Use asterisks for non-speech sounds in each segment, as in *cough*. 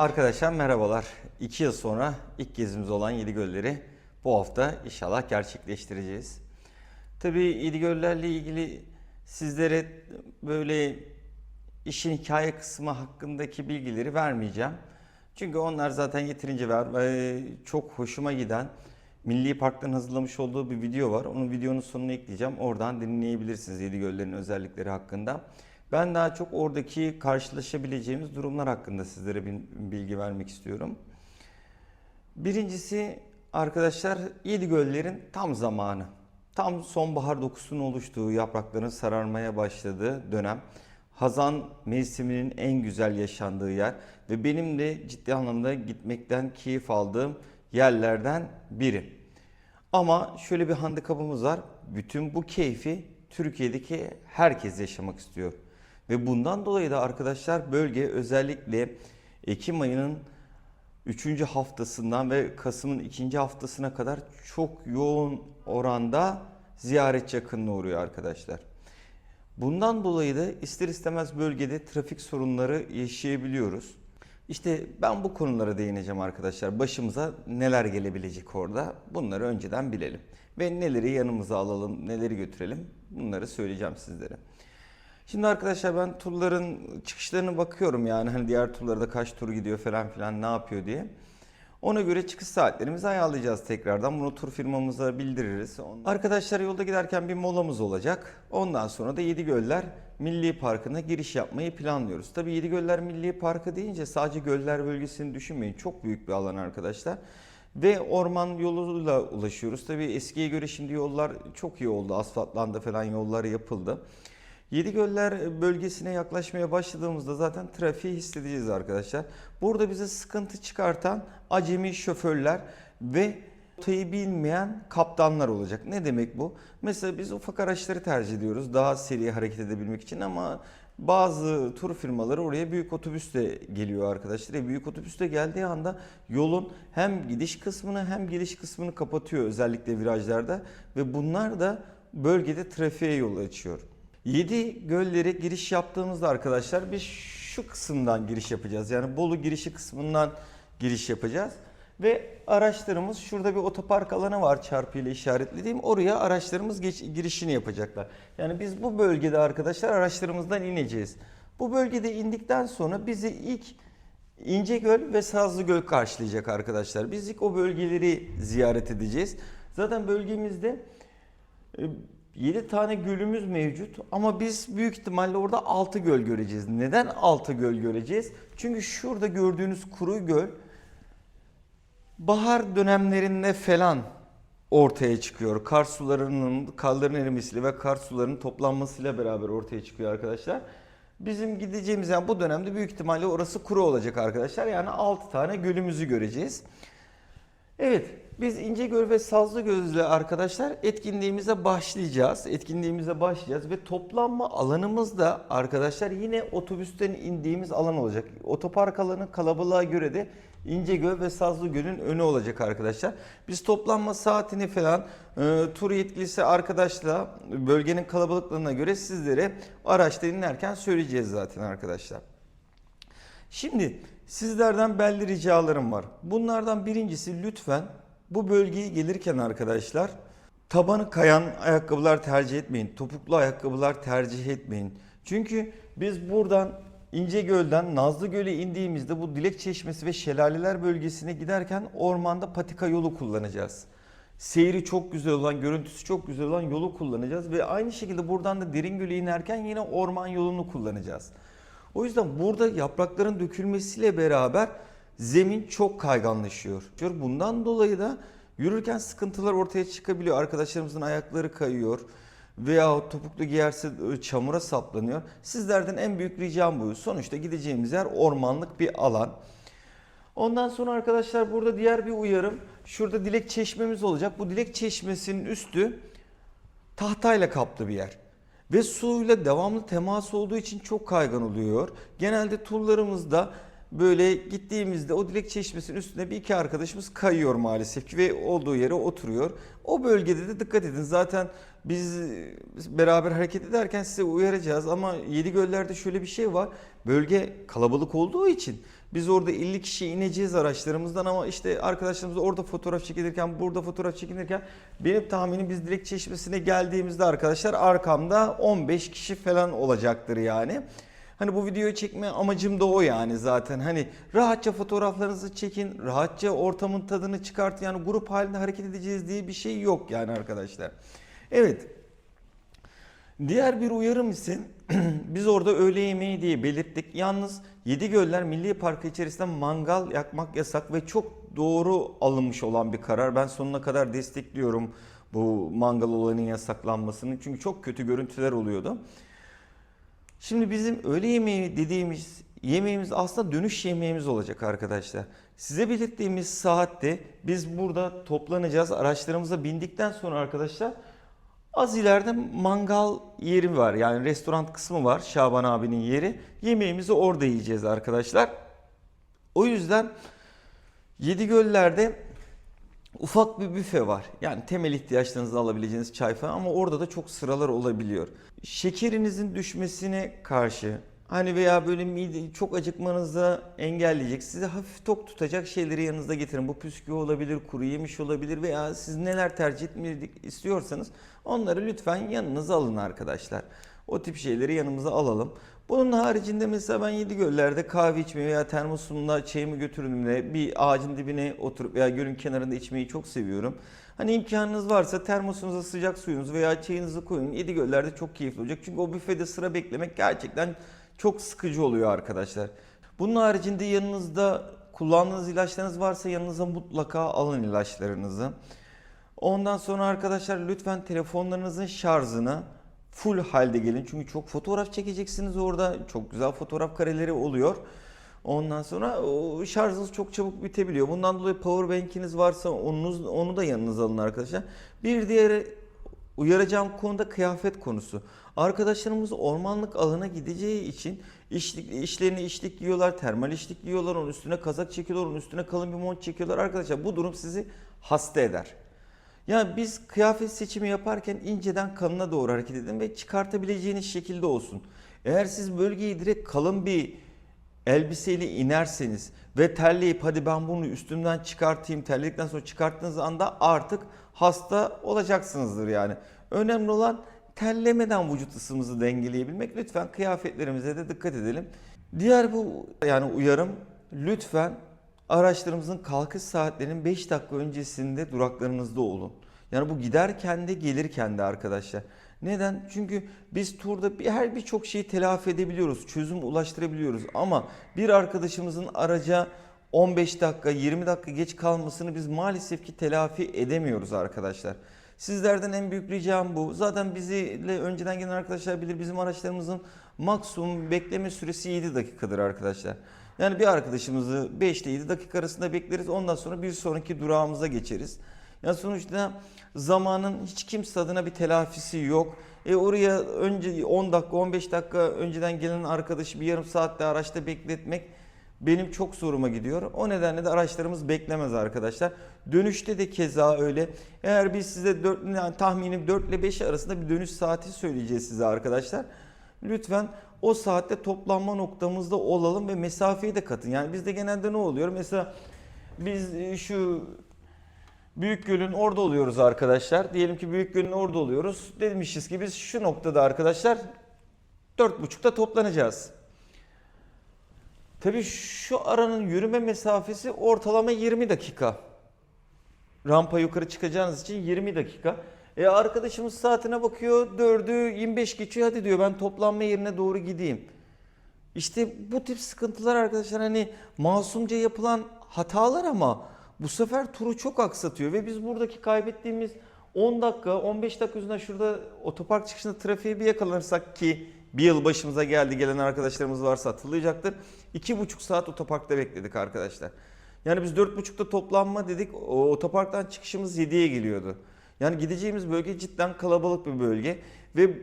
Arkadaşlar merhabalar. 2 yıl sonra ilk gezimiz olan Yedi Gölleri bu hafta inşallah gerçekleştireceğiz. Tabii Yedi Göller'le ilgili sizlere böyle işin hikaye kısmı hakkındaki bilgileri vermeyeceğim. Çünkü onlar zaten yeterince var. Ee, Çok hoşuma giden Milli Park'tan hazırlamış olduğu bir video var. Onun videonun sonuna ekleyeceğim. Oradan dinleyebilirsiniz Yedi Göller'in özellikleri hakkında. Ben daha çok oradaki karşılaşabileceğimiz durumlar hakkında sizlere bir bilgi vermek istiyorum. Birincisi arkadaşlar Yedi Göller'in tam zamanı. Tam sonbahar dokusunun oluştuğu, yaprakların sararmaya başladığı dönem. Hazan mevsiminin en güzel yaşandığı yer ve benim de ciddi anlamda gitmekten keyif aldığım yerlerden biri. Ama şöyle bir handikapımız var. Bütün bu keyfi Türkiye'deki herkes yaşamak istiyor. Ve bundan dolayı da arkadaşlar bölge özellikle Ekim ayının 3. haftasından ve Kasım'ın 2. haftasına kadar çok yoğun oranda ziyaretçi akınına uğruyor arkadaşlar. Bundan dolayı da ister istemez bölgede trafik sorunları yaşayabiliyoruz. İşte ben bu konulara değineceğim arkadaşlar. Başımıza neler gelebilecek orada bunları önceden bilelim. Ve neleri yanımıza alalım, neleri götürelim bunları söyleyeceğim sizlere. Şimdi arkadaşlar ben turların çıkışlarına bakıyorum yani hani diğer turlarda kaç tur gidiyor falan filan ne yapıyor diye. Ona göre çıkış saatlerimizi ayarlayacağız tekrardan. Bunu tur firmamıza bildiririz. Arkadaşlar yolda giderken bir molamız olacak. Ondan sonra da Yedigöller Milli Parkı'na giriş yapmayı planlıyoruz. Tabii Yedigöller Milli Parkı deyince sadece göller bölgesini düşünmeyin. Çok büyük bir alan arkadaşlar. Ve orman yoluyla ulaşıyoruz. Tabii eskiye göre şimdi yollar çok iyi oldu. Asfaltlandı falan yollar yapıldı. Yedigöller bölgesine yaklaşmaya başladığımızda zaten trafiği hissedeceğiz arkadaşlar. Burada bize sıkıntı çıkartan acemi şoförler ve rotayı bilmeyen kaptanlar olacak. Ne demek bu? Mesela biz ufak araçları tercih ediyoruz daha seri hareket edebilmek için ama bazı tur firmaları oraya büyük otobüsle geliyor arkadaşlar. E büyük otobüsle geldiği anda yolun hem gidiş kısmını hem geliş kısmını kapatıyor özellikle virajlarda ve bunlar da bölgede trafiğe yol açıyor. 7 göllere giriş yaptığımızda arkadaşlar biz şu kısımdan giriş yapacağız. Yani Bolu girişi kısmından giriş yapacağız. Ve araçlarımız şurada bir otopark alanı var çarpıyla işaretlediğim. Oraya araçlarımız geç, girişini yapacaklar. Yani biz bu bölgede arkadaşlar araçlarımızdan ineceğiz. Bu bölgede indikten sonra bizi ilk İncegöl ve Sazlıgöl karşılayacak arkadaşlar. Biz ilk o bölgeleri ziyaret edeceğiz. Zaten bölgemizde e, 7 tane gölümüz mevcut ama biz büyük ihtimalle orada 6 göl göreceğiz. Neden 6 göl göreceğiz? Çünkü şurada gördüğünüz kuru göl bahar dönemlerinde falan ortaya çıkıyor. Kar sularının, karların erimesiyle ve kar sularının toplanmasıyla beraber ortaya çıkıyor arkadaşlar. Bizim gideceğimiz yani bu dönemde büyük ihtimalle orası kuru olacak arkadaşlar. Yani 6 tane gölümüzü göreceğiz. Evet, biz İncegöl ve Sazlıgöl'le arkadaşlar etkinliğimize başlayacağız. Etkinliğimize başlayacağız ve toplanma alanımız da arkadaşlar yine otobüsten indiğimiz alan olacak. Otopark alanı kalabalığa göre de İncegöl ve Sazlıgöl'ün önü olacak arkadaşlar. Biz toplanma saatini falan e, tur yetkilisi arkadaşla bölgenin kalabalıklığına göre sizlere araçta dinlerken söyleyeceğiz zaten arkadaşlar. Şimdi sizlerden belli ricalarım var. Bunlardan birincisi lütfen bu bölgeye gelirken arkadaşlar tabanı kayan ayakkabılar tercih etmeyin. Topuklu ayakkabılar tercih etmeyin. Çünkü biz buradan İncegöl'den Nazlıgöl'e indiğimizde bu Dilek Çeşmesi ve Şelaleler bölgesine giderken ormanda patika yolu kullanacağız. Seyri çok güzel olan, görüntüsü çok güzel olan yolu kullanacağız ve aynı şekilde buradan da Deringöl'e inerken yine orman yolunu kullanacağız. O yüzden burada yaprakların dökülmesiyle beraber zemin çok kayganlaşıyor. Bundan dolayı da yürürken sıkıntılar ortaya çıkabiliyor. Arkadaşlarımızın ayakları kayıyor veya topuklu giyerse çamura saplanıyor. Sizlerden en büyük ricam bu. Sonuçta gideceğimiz yer ormanlık bir alan. Ondan sonra arkadaşlar burada diğer bir uyarım. Şurada dilek çeşmemiz olacak. Bu dilek çeşmesinin üstü tahtayla kaplı bir yer. Ve suyla devamlı temas olduğu için çok kaygan oluyor. Genelde turlarımızda böyle gittiğimizde o dilek çeşmesinin üstüne bir iki arkadaşımız kayıyor maalesef ki ve olduğu yere oturuyor. O bölgede de dikkat edin. Zaten biz beraber hareket ederken size uyaracağız ama Yedi Göller'de şöyle bir şey var. Bölge kalabalık olduğu için biz orada 50 kişi ineceğiz araçlarımızdan ama işte arkadaşlarımız orada fotoğraf çekilirken, burada fotoğraf çekilirken benim tahminim biz Dilek Çeşmesi'ne geldiğimizde arkadaşlar arkamda 15 kişi falan olacaktır yani. Hani bu videoyu çekme amacım da o yani zaten. Hani rahatça fotoğraflarınızı çekin, rahatça ortamın tadını çıkartın. Yani grup halinde hareket edeceğiz diye bir şey yok yani arkadaşlar. Evet. Diğer bir uyarım ise *clears throat* biz orada öğle yemeği diye belirttik. Yalnız Yedigöller Milli Parkı içerisinde mangal yakmak yasak ve çok doğru alınmış olan bir karar. Ben sonuna kadar destekliyorum bu mangal olayının yasaklanmasını. Çünkü çok kötü görüntüler oluyordu. Şimdi bizim öğle yemeği dediğimiz yemeğimiz aslında dönüş yemeğimiz olacak arkadaşlar. Size belirttiğimiz saatte biz burada toplanacağız. Araçlarımıza bindikten sonra arkadaşlar az ileride mangal yeri var. Yani restoran kısmı var. Şaban abinin yeri. Yemeğimizi orada yiyeceğiz arkadaşlar. O yüzden Yedigöller'de ufak bir büfe var. Yani temel ihtiyaçlarınızı alabileceğiniz çay falan ama orada da çok sıralar olabiliyor. Şekerinizin düşmesine karşı hani veya böyle mide çok acıkmanızı engelleyecek, sizi hafif tok tutacak şeyleri yanınızda getirin. Bu püskü olabilir, kuru yemiş olabilir veya siz neler tercih etmeyi istiyorsanız onları lütfen yanınıza alın arkadaşlar. O tip şeyleri yanımıza alalım. Bunun haricinde mesela ben Yedigöller'de kahve içmeyi veya termosumla çayımı götürdüğümde bir ağacın dibine oturup veya gölün kenarında içmeyi çok seviyorum. Hani imkanınız varsa termosunuza sıcak suyunuzu veya çayınızı koyun. Yedigöller'de çok keyifli olacak. Çünkü o büfede sıra beklemek gerçekten çok sıkıcı oluyor arkadaşlar. Bunun haricinde yanınızda kullandığınız ilaçlarınız varsa yanınıza mutlaka alın ilaçlarınızı. Ondan sonra arkadaşlar lütfen telefonlarınızın şarjını full halde gelin. Çünkü çok fotoğraf çekeceksiniz orada. Çok güzel fotoğraf kareleri oluyor. Ondan sonra şarjınız çok çabuk bitebiliyor. Bundan dolayı power bank'iniz varsa onu, onu da yanınıza alın arkadaşlar. Bir diğeri uyaracağım konuda kıyafet konusu. Arkadaşlarımız ormanlık alana gideceği için işlik, işlerini işlik giyiyorlar, termal işlik giyiyorlar, onun üstüne kazak çekiyorlar, onun üstüne kalın bir mont çekiyorlar. Arkadaşlar bu durum sizi hasta eder. Yani biz kıyafet seçimi yaparken inceden kalına doğru hareket edin ve çıkartabileceğiniz şekilde olsun. Eğer siz bölgeyi direkt kalın bir elbiseyle inerseniz ve terleyip hadi ben bunu üstümden çıkartayım terledikten sonra çıkarttığınız anda artık hasta olacaksınızdır yani. Önemli olan terlemeden vücut ısımızı dengeleyebilmek. Lütfen kıyafetlerimize de dikkat edelim. Diğer bu yani uyarım lütfen araçlarımızın kalkış saatlerinin 5 dakika öncesinde duraklarınızda olun. Yani bu giderken de gelirken de arkadaşlar. Neden? Çünkü biz turda bir, her birçok şeyi telafi edebiliyoruz, çözüm ulaştırabiliyoruz. Ama bir arkadaşımızın araca 15 dakika, 20 dakika geç kalmasını biz maalesef ki telafi edemiyoruz arkadaşlar. Sizlerden en büyük ricam bu. Zaten bizle önceden gelen arkadaşlar bilir bizim araçlarımızın maksimum bekleme süresi 7 dakikadır arkadaşlar. Yani bir arkadaşımızı 5 ile 7 dakika arasında bekleriz. Ondan sonra bir sonraki durağımıza geçeriz. Yani sonuçta zamanın hiç kimse adına bir telafisi yok. E oraya önce 10 dakika 15 dakika önceden gelen arkadaşı bir yarım saatte araçta bekletmek benim çok zoruma gidiyor. O nedenle de araçlarımız beklemez arkadaşlar. Dönüşte de keza öyle. Eğer biz size 4, yani tahminim 4 ile 5 arasında bir dönüş saati söyleyeceğiz size arkadaşlar. Lütfen o saatte toplanma noktamızda olalım ve mesafeyi de katın. Yani bizde genelde ne oluyor? Mesela biz e, şu Büyük Göl'ün orada oluyoruz arkadaşlar. Diyelim ki Büyük Göl'ün orada oluyoruz. Demişiz ki biz şu noktada arkadaşlar 4.30'da toplanacağız. Tabii şu aranın yürüme mesafesi ortalama 20 dakika. Rampa yukarı çıkacağınız için 20 dakika. E arkadaşımız saatine bakıyor 4'ü 25 geçiyor hadi diyor ben toplanma yerine doğru gideyim. İşte bu tip sıkıntılar arkadaşlar hani masumca yapılan hatalar ama bu sefer turu çok aksatıyor ve biz buradaki kaybettiğimiz 10 dakika 15 dakika yüzünden şurada otopark çıkışında trafiğe bir yakalanırsak ki bir yıl başımıza geldi gelen arkadaşlarımız varsa hatırlayacaktır. 2,5 saat otoparkta bekledik arkadaşlar. Yani biz 4,5'ta toplanma dedik o otoparktan çıkışımız 7'ye geliyordu. Yani gideceğimiz bölge cidden kalabalık bir bölge ve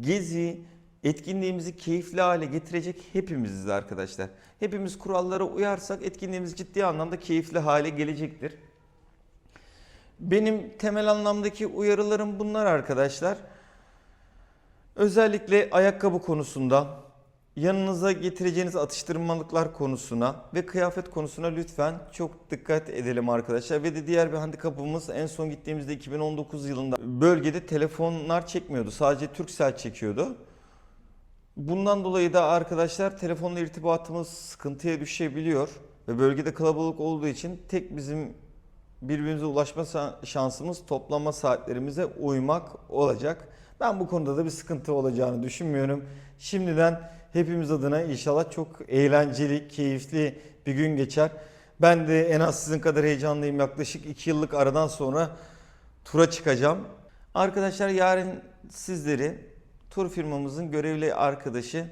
gezi etkinliğimizi keyifli hale getirecek hepimiziz arkadaşlar. Hepimiz kurallara uyarsak etkinliğimiz ciddi anlamda keyifli hale gelecektir. Benim temel anlamdaki uyarılarım bunlar arkadaşlar. Özellikle ayakkabı konusunda, yanınıza getireceğiniz atıştırmalıklar konusuna ve kıyafet konusuna lütfen çok dikkat edelim arkadaşlar. Ve de diğer bir handikapımız en son gittiğimizde 2019 yılında bölgede telefonlar çekmiyordu. Sadece Turkcell çekiyordu. Bundan dolayı da arkadaşlar telefonla irtibatımız sıkıntıya düşebiliyor. Ve bölgede kalabalık olduğu için tek bizim birbirimize ulaşma şansımız toplama saatlerimize uymak olacak. Ben bu konuda da bir sıkıntı olacağını düşünmüyorum. Şimdiden hepimiz adına inşallah çok eğlenceli, keyifli bir gün geçer. Ben de en az sizin kadar heyecanlıyım. Yaklaşık 2 yıllık aradan sonra tura çıkacağım. Arkadaşlar yarın sizleri tur firmamızın görevli arkadaşı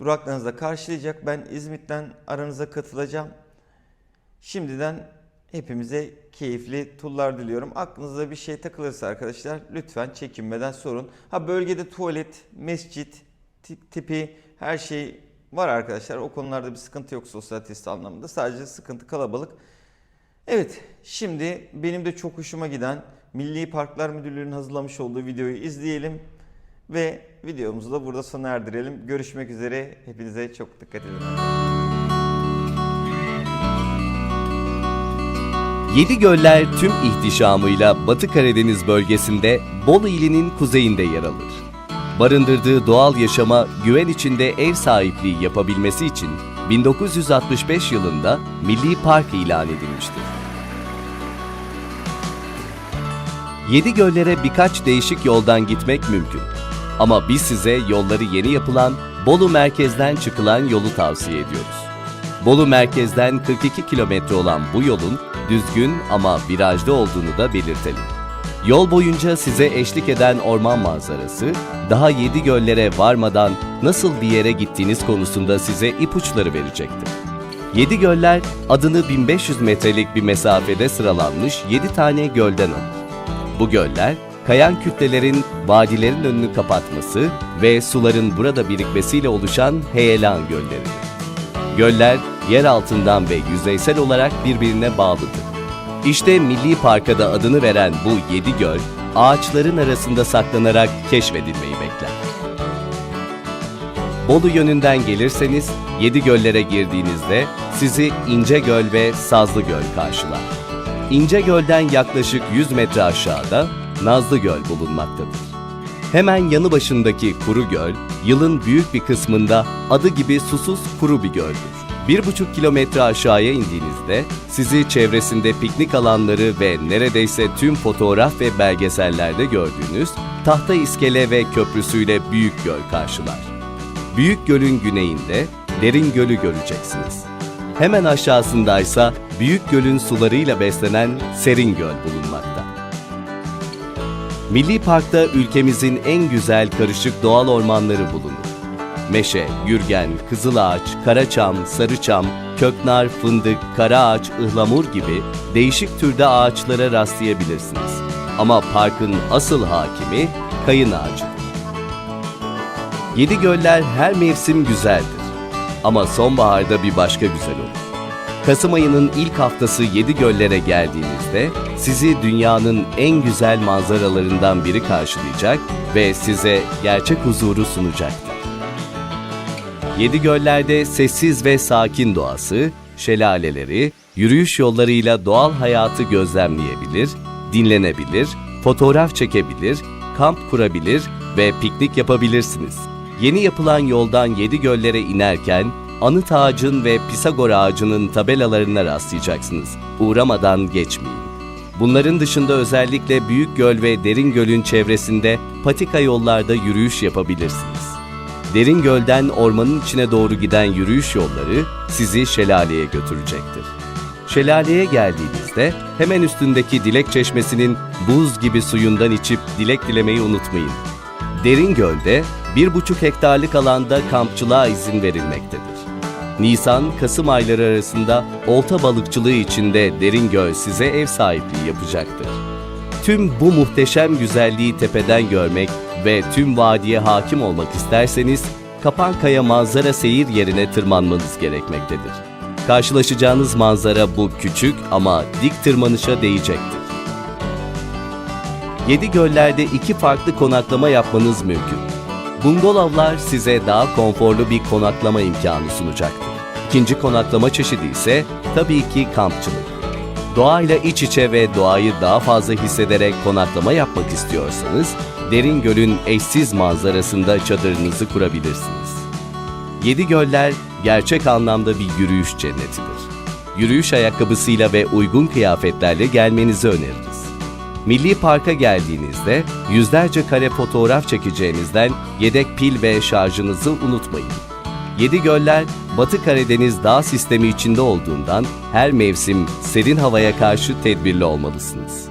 duraklarınızda karşılayacak. Ben İzmit'ten aranıza katılacağım. Şimdiden hepimize keyifli turlar diliyorum. Aklınıza bir şey takılırsa arkadaşlar lütfen çekinmeden sorun. Ha bölgede tuvalet, mescit ti- tipi her şey var arkadaşlar. O konularda bir sıkıntı yok sosyal test anlamında. Sadece sıkıntı kalabalık. Evet, şimdi benim de çok hoşuma giden Milli Parklar Müdürlüğü'nün hazırlamış olduğu videoyu izleyelim ve videomuzu da burada sona erdirelim. Görüşmek üzere. Hepinize çok dikkat edin. Yedi Göller tüm ihtişamıyla Batı Karadeniz bölgesinde Bolu ilinin kuzeyinde yer alır. Barındırdığı doğal yaşama güven içinde ev sahipliği yapabilmesi için 1965 yılında Milli Park ilan edilmiştir. Yedi göllere birkaç değişik yoldan gitmek mümkün. Ama biz size yolları yeni yapılan Bolu merkezden çıkılan yolu tavsiye ediyoruz. Bolu merkezden 42 kilometre olan bu yolun düzgün ama virajlı olduğunu da belirtelim. Yol boyunca size eşlik eden orman manzarası, daha yedi göllere varmadan nasıl bir yere gittiğiniz konusunda size ipuçları verecektir. Yedi göller adını 1500 metrelik bir mesafede sıralanmış 7 tane gölden alır. Bu göller, kayan kütlelerin vadilerin önünü kapatması ve suların burada birikmesiyle oluşan heyelan gölleridir. Göller yer altından ve yüzeysel olarak birbirine bağlıdır. İşte Milli Park'a da adını veren bu yedi göl, ağaçların arasında saklanarak keşfedilmeyi bekler. Bolu yönünden gelirseniz yedi göllere girdiğinizde sizi İncegöl ve Sazlıgöl karşılar. İncegöl'den yaklaşık 100 metre aşağıda Nazlıgöl bulunmaktadır. Hemen yanı başındaki Kuru Göl, yılın büyük bir kısmında adı gibi susuz kuru bir göldür. Bir buçuk kilometre aşağıya indiğinizde sizi çevresinde piknik alanları ve neredeyse tüm fotoğraf ve belgesellerde gördüğünüz Tahta İskele ve Köprüsü'yle Büyük Göl karşılar. Büyük Göl'ün güneyinde Derin Göl'ü göreceksiniz. Hemen aşağısındaysa Büyük Göl'ün sularıyla beslenen Serin Göl bulunmakta. Milli Park'ta ülkemizin en güzel karışık doğal ormanları bulunur. Meşe, gürgen, kızılağaç, karaçam, sarıçam, köknar, fındık, karaağaç, ıhlamur gibi değişik türde ağaçlara rastlayabilirsiniz. Ama parkın asıl hakimi kayın ağacıdır. Yedi göller her mevsim güzeldir. Ama sonbaharda bir başka güzel olur. Kasım ayının ilk haftası Yedi Göllere geldiğinizde sizi dünyanın en güzel manzaralarından biri karşılayacak ve size gerçek huzuru sunacaktır. Yedi Göller'de sessiz ve sakin doğası, şelaleleri, yürüyüş yollarıyla doğal hayatı gözlemleyebilir, dinlenebilir, fotoğraf çekebilir, kamp kurabilir ve piknik yapabilirsiniz. Yeni yapılan yoldan Yedi Göller'e inerken Anıt Ağacın ve Pisagor Ağacı'nın tabelalarına rastlayacaksınız. Uğramadan geçmeyin. Bunların dışında özellikle Büyük Göl ve Derin Göl'ün çevresinde patika yollarda yürüyüş yapabilirsiniz. Derin Göl'den ormanın içine doğru giden yürüyüş yolları sizi şelaleye götürecektir. Şelaleye geldiğinizde hemen üstündeki dilek çeşmesinin buz gibi suyundan içip dilek dilemeyi unutmayın. Derin Göl'de 1,5 hektarlık alanda kampçılığa izin verilmektedir. Nisan-Kasım ayları arasında olta balıkçılığı içinde Derin Göl size ev sahipliği yapacaktır. Tüm bu muhteşem güzelliği tepeden görmek ve tüm vadiye hakim olmak isterseniz Kapankaya manzara seyir yerine tırmanmanız gerekmektedir. Karşılaşacağınız manzara bu küçük ama dik tırmanışa değecektir. Yedi göllerde iki farklı konaklama yapmanız mümkün. Bungalovlar size daha konforlu bir konaklama imkanı sunacaktır. İkinci konaklama çeşidi ise tabii ki kampçılık. Doğayla iç içe ve doğayı daha fazla hissederek konaklama yapmak istiyorsanız, Derin Göl'ün eşsiz manzarasında çadırınızı kurabilirsiniz. Yedi Göller gerçek anlamda bir yürüyüş cennetidir. Yürüyüş ayakkabısıyla ve uygun kıyafetlerle gelmenizi öneririz. Milli Park'a geldiğinizde yüzlerce kare fotoğraf çekeceğinizden yedek pil ve şarjınızı unutmayın. Yedi Göller, Batı Karadeniz dağ sistemi içinde olduğundan her mevsim serin havaya karşı tedbirli olmalısınız.